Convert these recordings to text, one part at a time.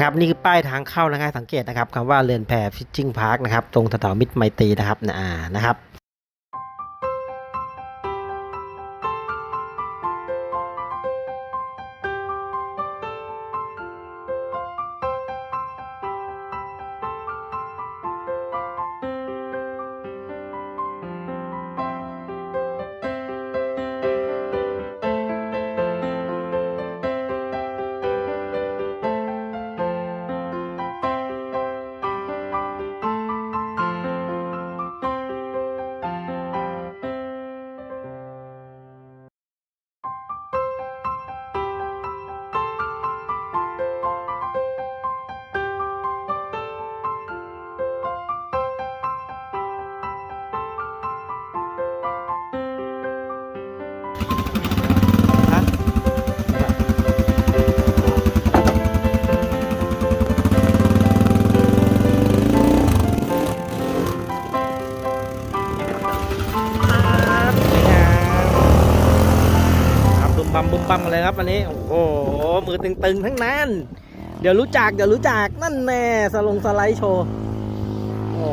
ครับนี่คือป้ายทางเข้านะครับสังเกตนะครับคำว่าเรือนแพฟิชชิ่งพาร์คนะครับตรงแถวมิตรไมตรีนะครับนะนะครับ เลยครับวันนี้ โอ้โห มือตึงๆ ทั้งนั้น เดี๋ยวรู้จัก เดี๋ยวรู้จัก นั่นแน่สลงสไลด์โชว์โอ้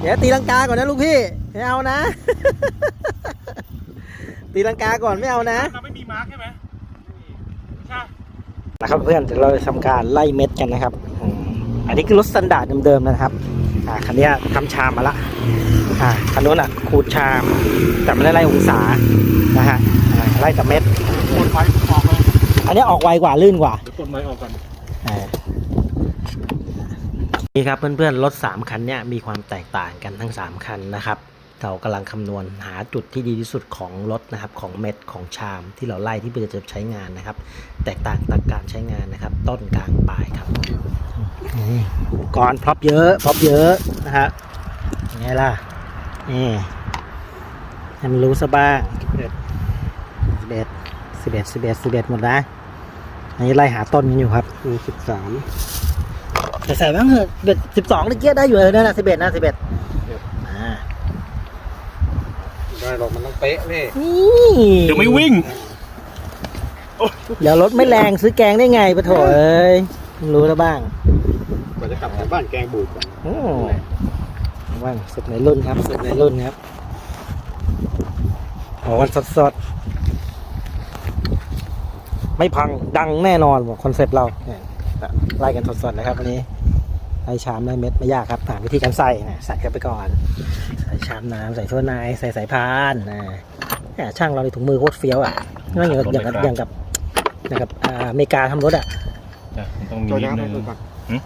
เดี๋ยวตีลังกาก่อนนะลูกพี่ ไม่เอานะ ตีลังกาก่อนไม่เอานะ เราไม่มีมาร์กใช่ไหมใช่นะครับเพื่อนเดี๋ยวเราจะทำการไล่เม็ดกันนะครับอืมอันนี้คือรถสแตนดาร์ดเดิมๆนะครับ อ่าคันนี้ทำชามมาละ อ่าคันนู้นอะขูดชามแต่ไม่ได้ไล่องศานะฮะอ่าไล่แต่เม็ดกดไฟออกเลยอันนี้ออกไวกว่าลื่นกว่าเดี๋ยวกดไฟออกก่อนอ่านี่ครับเพื่อนๆรถสามคันเนี่ยมีความแตกต่างกันทั้งสามคันนะครับเรากำลังคำนวณหาจุดที่ดีที่สุดของรถนะครับของเม็ดของชามที่เราไล่ที่เพื่อจะใช้งานนะครับ แตกต่างจากการใช้งานนะครับ ต้นกลางปลายครับนี่อุปกรณ์พร็อพเยอะพร็อพเยอะนะฮะยังไงล่ะ นี่ให้มันรู้ซะบ้างสิบเอ็ดสิบเอ็ดสิบเอ็ดสิบเอ็ดหมดนะอันนี้ไล่หาต้นกันอยู่ครับสิบสามแต่ใส่บ้างเถอะเบ็ดสิบสองตะเกียได้อยู่เลยนะสิบเอ็ดนะสิบเอ็ดอ่าได้หรอกมันต้องเป๊ะนี่นี่เดี๋ยวไม่วิ่งเดี๋ยวรถไม่แรงซื้อแกงได้ไงปะโถเอ้ยรู้แล้วบ้างกว่าจะกลับจากบ้านแกงบูดก่อน โอ้ว่างสุดในรุ่นครับสุดในรุ่นครับโอ้วันสดสดๆไม่พังดังแน่นอนบอกคอนเซปต์เราเนี่ยไล่กันสดๆเลยครับวันนี้ไล่ชามไล่เม็ดไม่ยากครับหาวิธีการใส่นะใส่กันไปก่อน ใส่ชามน้ำใส่ถ้วยนายใส่สายพานนะเนี่ยช่างเราในถุงมือโคตรเฟี้ยวอะนั่นอย่างกับอย่างกับอย่างกับอย่างกับอ่าอเมริกาทำรถอะมันต้องมีตัวนิดน้ำนึให้งดูก่อนหืม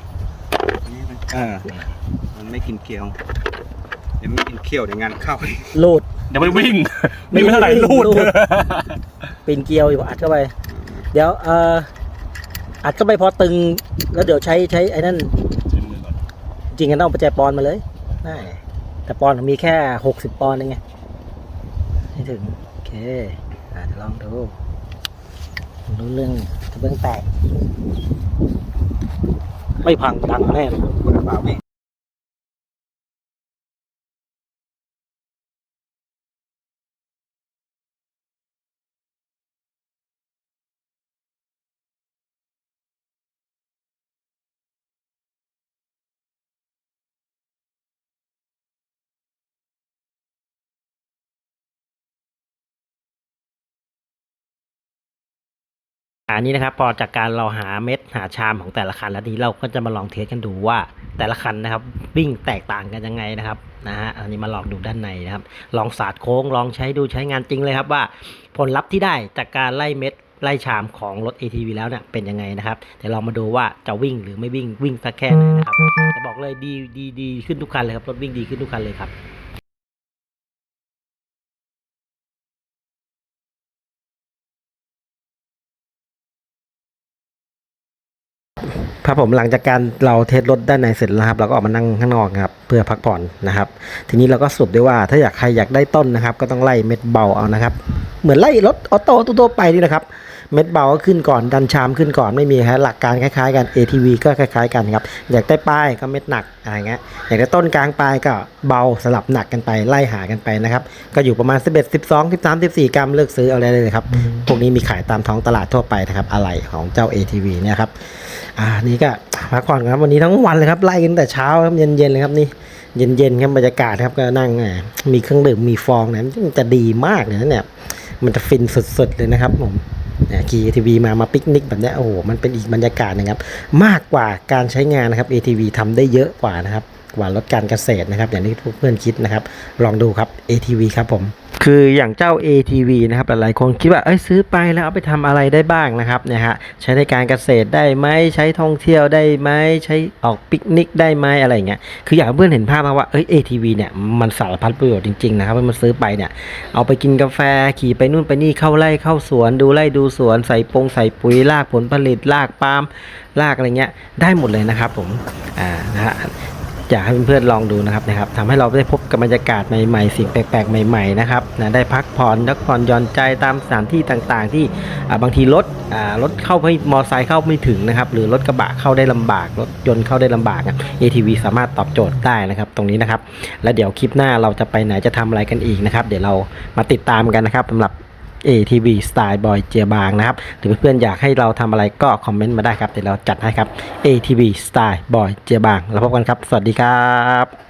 นี่มันอ่ามันไม่กินเกลียวเดี๋ ยวไม่กินเคี่ยวเดี๋ยวงานเข้าลูดเดี๋ยวไม่วิ่ง ไม่ไม่วิ่งเท่าไหร่ไม่วิ่งรูดรูด ปีนเกลียวอยู่อัดเข้าไป เดี๋ยวเอ่ออัดเข้าไปพอตึง แล้วเดี๋ยวใช้ใช้ไอ้นั่น จริงกันต้องเอาประแจปอนมาเลยได้แต่ปอนมีแค่หกสิบปอนด์เองไงให้ถึง โอเคอ่าเดี๋ยวลองดูรู้เรื่องกระเบื้องแตก ไม่พังดังแน่คุณบ่าวพี่ อันนี้นะครับพอจากการเราหาเม็ดหาชามของแต่ละคันแล้วทีนี้เราก็จะมาลองเทสกันดูว่าแต่ละคันนะครับวิ่งแตกต่างกันยังไงนะครับนะฮะอันนี้มาลองดูด้านในนะครับ ลองสาดโค้งลองใช้ดูใช้งานจริงเลยครับว่า ผลลัพธ์ที่ได้จากการไล่เม็ดไล่ชามของรถ ATV แล้วเนี่ยเป็นยังไงนะครับเดี๋ยวเรามาดูว่าจะวิ่งหรือไม่วิ่งวิ่งสักแค่ไหนนะครับแต่บอกเลยดีดีดีขึ้นทุกคันเลยครับรถวิ่งดีขึ้นทุกคันเลยครับ ครับผมหลังจากการเราเทสรถด้านในเสร็จแล้วครับเราก็ออกมานั่งข้างนอกครับเพื่อพักผ่อนนะครับ ทีนี้เราก็สรุปได้ว่าถ้าอยากใครอยากได้ต้นนะครับ ก็ต้องไล่เม็ดเบาเอานะครับ เหมือนไล่รถออโต้ตัว ไปนี่นะครับ เม็ดเบาก็ขึ้นก่อนดันชามขึ้นก่อนไม่มีฮะหลักการคล้ายๆกัน ATV ก็คล้ายๆกันครับอยากได้ปลายก็เม็ดหนักอะไรเงี้ยอยากได้ต้นกลางปลายก็เบาสลับหนักกันไปไล่หากันไปนะครับก็อยู่ประมาณ 11 12 13 14 กรัมเลือกซื้อเอาได้เลยครับพวกนี้มีขายตามท้องตลาดทั่วไปนะครับอะไหล่ของเจ้า ATV เนี่ยครับ อ่านี่ก็พักผ่อนครับวันนี้ทั้งวันเลยครับไล่กันแต่เช้าครับเย็นๆเลยครับนี่เย็นๆครับบรรยากาศครับก็นั่งอ่ามีเครื่องดื่มมีฟองเนี่ยมันจะดีมากเลยนะเนี่ยมันจะฟินสุดๆเลยนะครับผมขี่ ATV มามาปิกนิกแบบนี้โอ้โหมันเป็นอีกบรรยากาศนึงครับ มากกว่าการใช้งานนะครับ ATV ทำได้เยอะกว่านะครับกว่ารถการเกษตรนะครับ อย่างที่เพื่อนๆคิดนะครับ ลองดูครับ ATV ครับผม คืออย่างเจ้า ATV นะครับหลายๆคนคิดว่าเอ้ยซื้อไปแล้วเอาไปทำอะไรได้บ้างนะครับเนี่ยฮะใช้ในการเกษตรได้ไหมใช้ท่องเที่ยวได้ไหมใช้ออกปิกนิกได้ไหมอะไรเงี้ยคืออยากให้เพื่อนเห็นภาพนะว่าเอ้ย ATV เนี่ยมันสารพัดประโยชน์จริงๆนะครับมันซื้อไปเนี่ยเอาไปกินกาแฟขี่ไปนู่นไปนี่เข้าไร่เข้าสวน ดูไร่ดูสวนใส่ปงใส่ปุ๋ยลากผลผลิตลากปาล์มลากอะไรเงี้ยได้หมดเลยนะครับผมอ่านะฮะ อยากให้เพื่อนๆลองดูนะครับนะครับทำให้เราได้พบกับบรรยากาศใหม่ๆ สิ่งแปลกๆใหม่ๆนะครับนะได้พักผ่อนพักผ่อนหย่อนใจตามสถานที่ต่างๆ ที่บางทีรถรถเข้าไม่มอไซค์เข้าไม่ถึงนะครับหรือรถกระบะเข้าได้ลำบากรถยนต์เข้าได้ลำบากอะ ATV สามารถตอบโจทย์ได้นะครับตรงนี้นะครับ แล้วเดี๋ยวคลิปหน้าเราจะไปไหนจะทำอะไรกันอีกนะครับ เดี๋ยวเรามาติดตามกันนะครับสำหรับ ATV Style Boy เจียบางนะครับหรือเพื่อนๆอยากให้เราทำอะไรก็คอมเมนต์มาได้ครับเดี๋ยวเราจัดให้ครับ ATV Style Boy เจียบาง แล้วพบกันครับ สวัสดีครับ